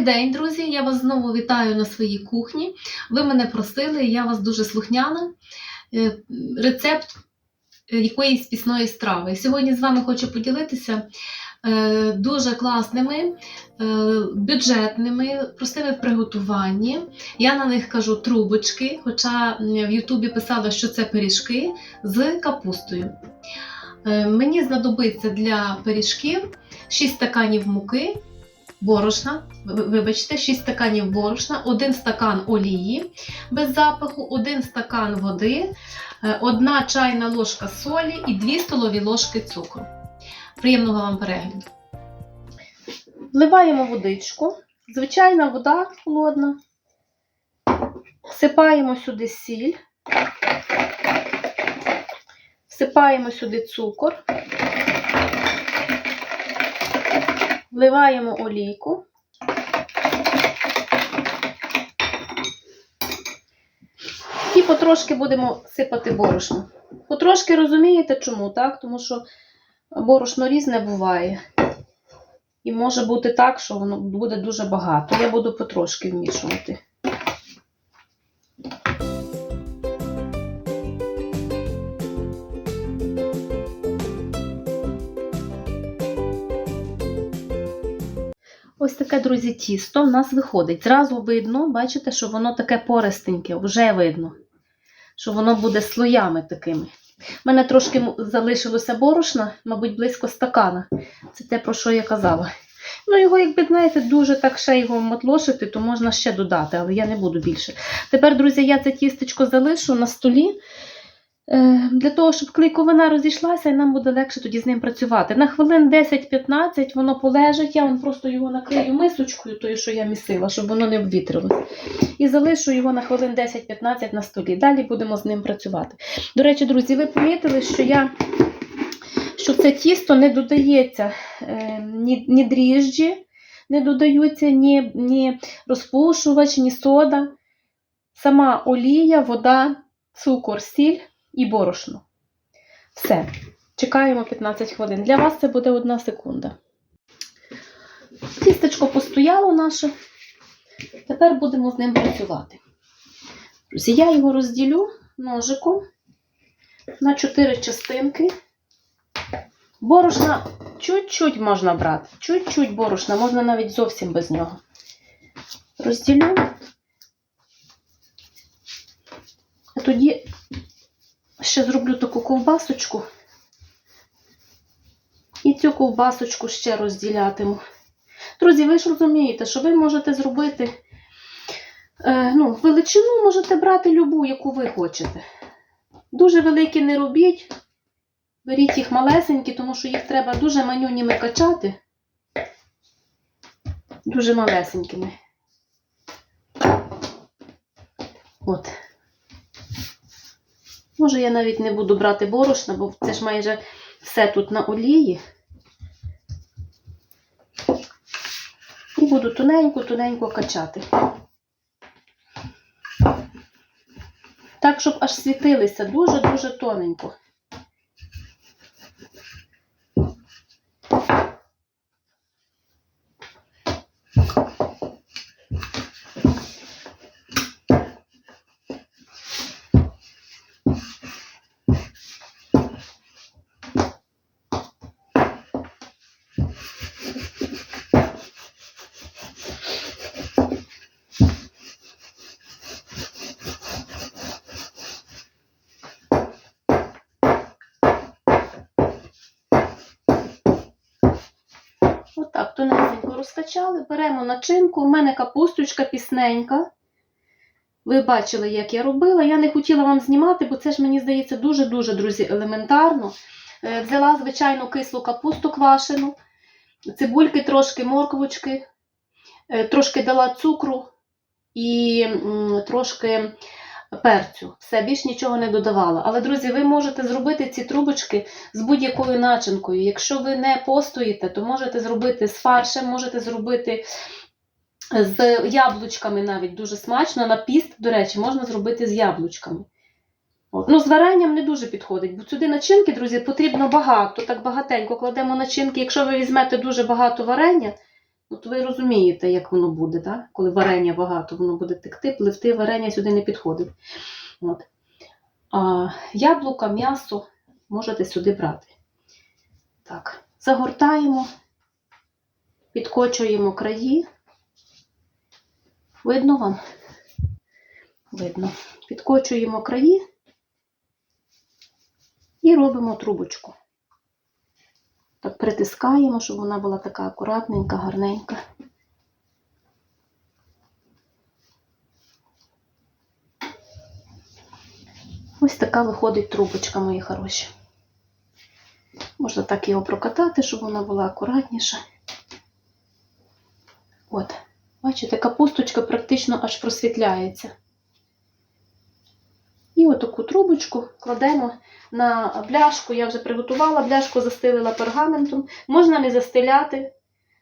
День, друзі! Я вас знову вітаю на своїй кухні. Ви мене просили, я вас дуже слухняна. Е, Рецепт е, якоїсь пісної страви. Сьогодні з вами хочу поділитися е, дуже класними, бюджетними, простими в приготуванні. Я на них кажу трубочки, хоча в Ютубі писала, що це пиріжки з капустою. Мені знадобиться для пиріжків 6 стаканів муки, борошна, вибачте, 6 стаканів борошна, 1 стакан олії без запаху, 1 стакан води, 1 чайна ложка солі і 2 столові ложки цукру. Приємного вам перегляду. Вливаємо водичку. Звичайна вода холодна. Всипаємо сюди сіль. Всипаємо сюди цукор. Вливаємо олійку. І потрошки будемо сипати борошно. Потрошки розумієте чому, так? Тому що борошно різне буває. І може бути так, що воно буде дуже багато. Я буду потрошки вмішувати. Ось таке, друзі, тісто в нас виходить. Зразу видно, бачите, що воно таке пористеньке, вже видно, що воно буде слоями такими. У мене трошки залишилося борошна, мабуть, близько стакана. Це те, про що я казала. Ну, його, якби знаєте, дуже так ще його матлошити, то можна ще додати, але я не буду більше. Тепер, друзі, я це тістечко залишу на столі. Е, Для того, щоб клейковина розійшлася, і нам буде легше тоді з ним працювати. На хвилин 10-15 воно полежить, я вам просто його накрию мисочкою, тою, що я місила, щоб воно не обвітрилось. І залишу його на хвилин 10-15 на столі. Далі будемо з ним працювати. До речі, друзі, ви помітили, що я що це тісто не додається е, ні, ні дріжджі, не додаються, ні, ні розпушувач, ні сода. Сама олія, вода, цукор, сіль і борошно. Все. Чекаємо 15 хвилин. Для вас це буде одна секунда. Тістечко постояло наше. Тепер будемо з ним працювати. Друзі, я його розділю ножиком на 4 частинки. Борошна чуть-чуть можна брати. Чуть-чуть борошна, можна навіть зовсім без нього. Розділю. А тоді ще зроблю таку ковбасочку. І цю ковбасочку ще розділятиму. Друзі, ви ж розумієте, що ви можете зробити е, ну, величину можете брати любу, яку ви хочете. Дуже великі не робіть. Беріть їх малесенькі, тому що їх треба дуже манюніми качати. Дуже малесенькими. От. Може, я навіть не буду брати борошна, бо це ж майже все тут на олії. І буду тоненько-тоненько качати. Так, щоб аж світилися дуже-дуже тоненько. Отак, тоненько розкачали. Беремо начинку. У мене капусточка пісненька. Ви бачили, як я робила. Я не хотіла вам знімати, бо це ж, мені здається, дуже-дуже, друзі, елементарно. Е, Взяла звичайну кислу капусту квашену, цибульки, трошки морквочки, е, трошки дала цукру і трошки перцю. Все, більш нічого не додавала. Але, друзі, ви можете зробити ці трубочки з будь-якою начинкою. Якщо ви не постоїте, то можете зробити з фаршем, можете зробити з яблучками навіть дуже смачно. На піст, до речі, можна зробити з яблучками. Ну, з варенням не дуже підходить, бо сюди начинки, друзі, потрібно багато, так багатенько кладемо начинки. Якщо ви візьмете дуже багато варення, От ви розумієте, як воно буде, так? коли варення багато, воно буде текти, пливти варення сюди не підходить. От. А, яблука, м'ясо можете сюди брати. Так, загортаємо, підкочуємо краї. Видно вам? Видно. Підкочуємо краї і робимо трубочку. Так притискаємо, щоб вона була така акуратненька, гарненька. Ось така виходить трубочка, мої хороші. Можна так його прокатати, щоб вона була акуратніша. От, бачите, капусточка практично аж просвітляється. І отаку трубочку кладемо на бляшку. Я вже приготувала бляшку, застелила пергаментом. Можна не застеляти,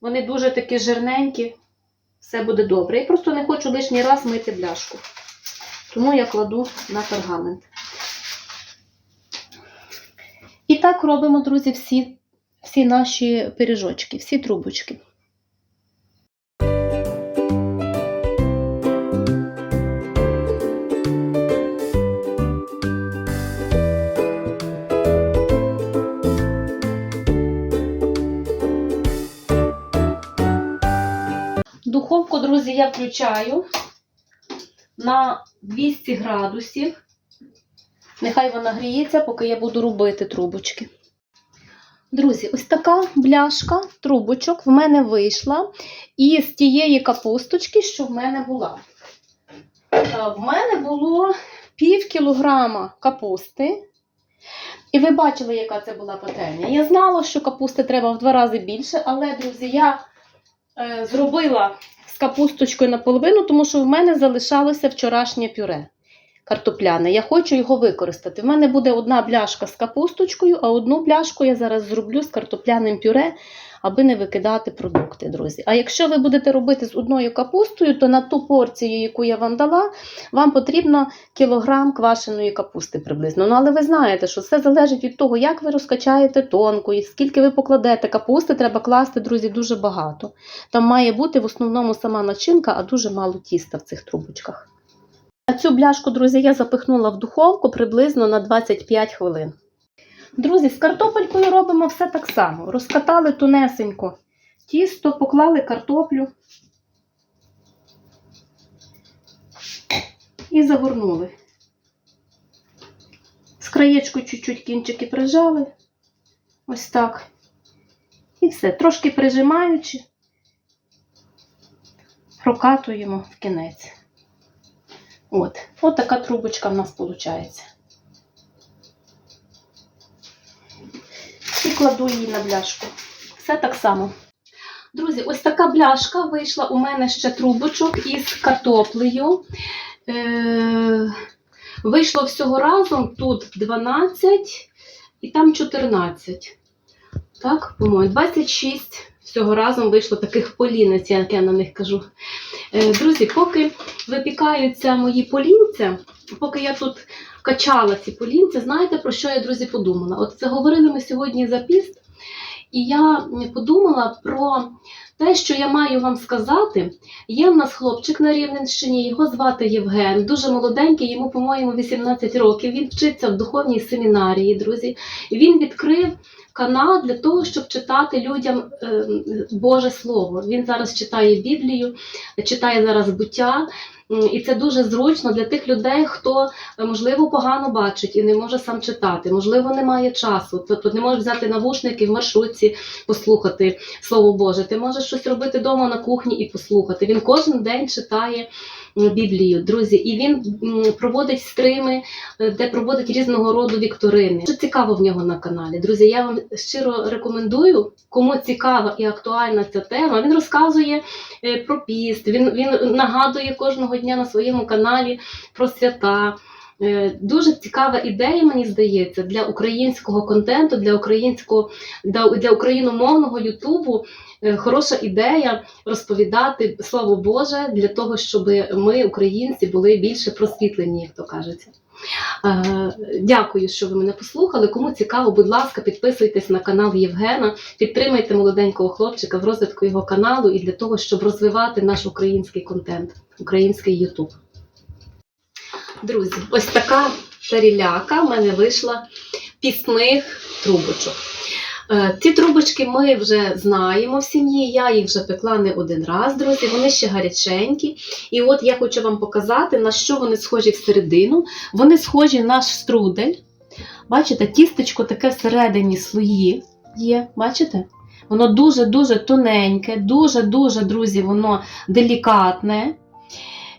вони дуже такі жирненькі, все буде добре. Я просто не хочу лишній раз мити бляшку. Тому я кладу на пергамент. І так робимо, друзі, всі, всі наші пиріжочки, всі трубочки. Друзі, я включаю на 200 градусів. Нехай вона гріється, поки я буду робити трубочки. Друзі, ось така бляшка трубочок в мене вийшла із тієї капусточки, що в мене була. Е, В мене було пів кілограма капусти. І ви бачили, яка це була пательня. Я знала, що капусти треба в два рази більше, але, друзі, я е, зробила капусточкою наполовину, тому що в мене залишалося вчорашнє пюре картопляне. Я хочу його використати. В мене буде одна бляшка з капусточкою, а одну бляшку я зараз зроблю з картопляним пюре, аби не викидати продукти, друзі. А якщо ви будете робити з одною капустою, то на ту порцію, яку я вам дала, вам потрібно кілограм квашеної капусти приблизно. Ну, але ви знаєте, що все залежить від того, як ви розкачаєте тонко, і скільки ви покладете капусти, треба класти, друзі, дуже багато. Там має бути в основному сама начинка, а дуже мало тіста в цих трубочках. Цю бляшку, друзі, я запихнула в духовку приблизно на 25 хвилин. Друзі, з картопелькою робимо все так само. Розкатали тунесенько тісто, поклали картоплю і загорнули. З краєчку чуть-чуть кінчики прижали. Ось так. І все. Трошки прижимаючи, прокатуємо в кінець. От, от така трубочка в нас виходить. І кладу її на бляшку. Все так само. Друзі, ось така бляшка вийшла у мене ще трубочок із картоплею. Е- вийшло всього разом тут 12 і там 14. Так, по-моєму, 26 всього разом вийшло таких полінець, як я на них кажу. Е, Друзі, поки випікаються мої полінця, поки я тут качала ці полінця, знаєте, про що я, друзі, подумала? От це говорили ми сьогодні за піст, і я подумала про те, що я маю вам сказати. Є в нас хлопчик на Рівненщині, його звати Євген, дуже молоденький, йому, по-моєму, 18 років. Він вчиться в духовній семінарії, друзі. Він відкрив канал для того, щоб читати людям е, Боже Слово. Він зараз читає Біблію, читає зараз буття. І це дуже зручно для тих людей, хто е, можливо погано бачить і не може сам читати, можливо, не має часу, тобто не може взяти навушники в маршрутці, послухати Слово Боже. Ти можеш щось робити вдома на кухні і послухати. Він кожен день читає Біблію, друзі, і він проводить стрими, е, де проводить різного роду вікторини. Що цікаво в нього на каналі. Друзі, я вам щиро рекомендую, кому цікава і актуальна ця тема. Він розказує е, про піст, він, він нагадує кожного дня на своєму каналі про свята. Е, Дуже цікава ідея, мені здається, для українського контенту, для українського для, україномовного Ютубу. Е, Хороша ідея розповідати Слово Боже для того, щоб ми, українці, були більше просвітлені, як то кажеться. Е, Дякую, що ви мене послухали. Кому цікаво, будь ласка, підписуйтесь на канал Євгена, підтримайте молоденького хлопчика в розвитку його каналу і для того, щоб розвивати наш український контент, український Ютуб. Друзі, ось така таріляка в мене вийшла пісних трубочок. Е, Ці трубочки ми вже знаємо в сім'ї. Я їх вже пекла не один раз, друзі. Вони ще гаряченькі. І от я хочу вам показати, на що вони схожі всередину. Вони схожі на штрудель. Бачите, тістечко таке всередині слої є. Бачите? Воно дуже-дуже тоненьке, дуже-дуже, друзі, воно делікатне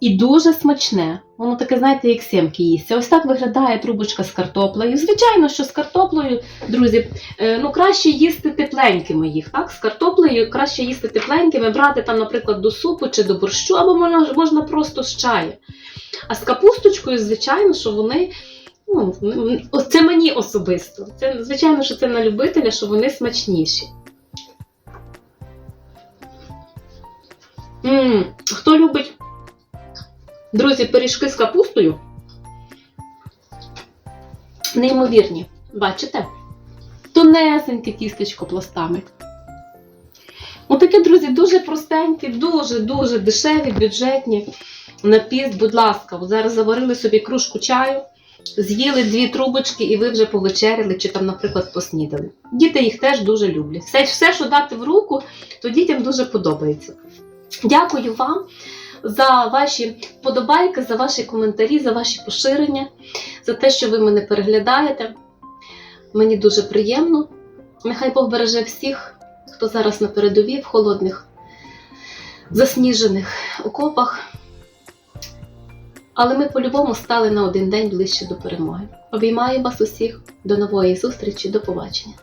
і дуже смачне. Воно таке, знаєте, як сімки їсться. Ось так виглядає трубочка з картоплею. Звичайно, що з картоплею, друзі, е, ну краще їсти тепленькими їх. Так? З картоплею краще їсти тепленькими, брати там, наприклад, до супу чи до борщу, або можна, просто з чаю. А з капусточкою, звичайно, що вони. Ну, м- м- це мені особисто. Це, звичайно, що це на любителя, що вони смачніші. м хто любить, друзі, пиріжки з капустою? Неймовірні. Бачите? Тонесеньке тістечко пластами. Отакі, друзі, дуже простенькі, дуже-дуже дешеві, бюджетні. На піст, будь ласка, от зараз заварили собі кружку чаю, з'їли дві трубочки і ви вже повечеряли чи там, наприклад, поснідали. Діти їх теж дуже люблять. Все, все, що дати в руку, то дітям дуже подобається. Дякую вам за ваші вподобайки, за ваші коментарі, за ваші поширення, за те, що ви мене переглядаєте. Мені дуже приємно. Нехай Бог береже всіх, хто зараз на передовій в холодних, засніжених окопах. Але ми по-любому стали на один день ближче до перемоги. Обіймаю вас усіх. До нової зустрічі, до побачення.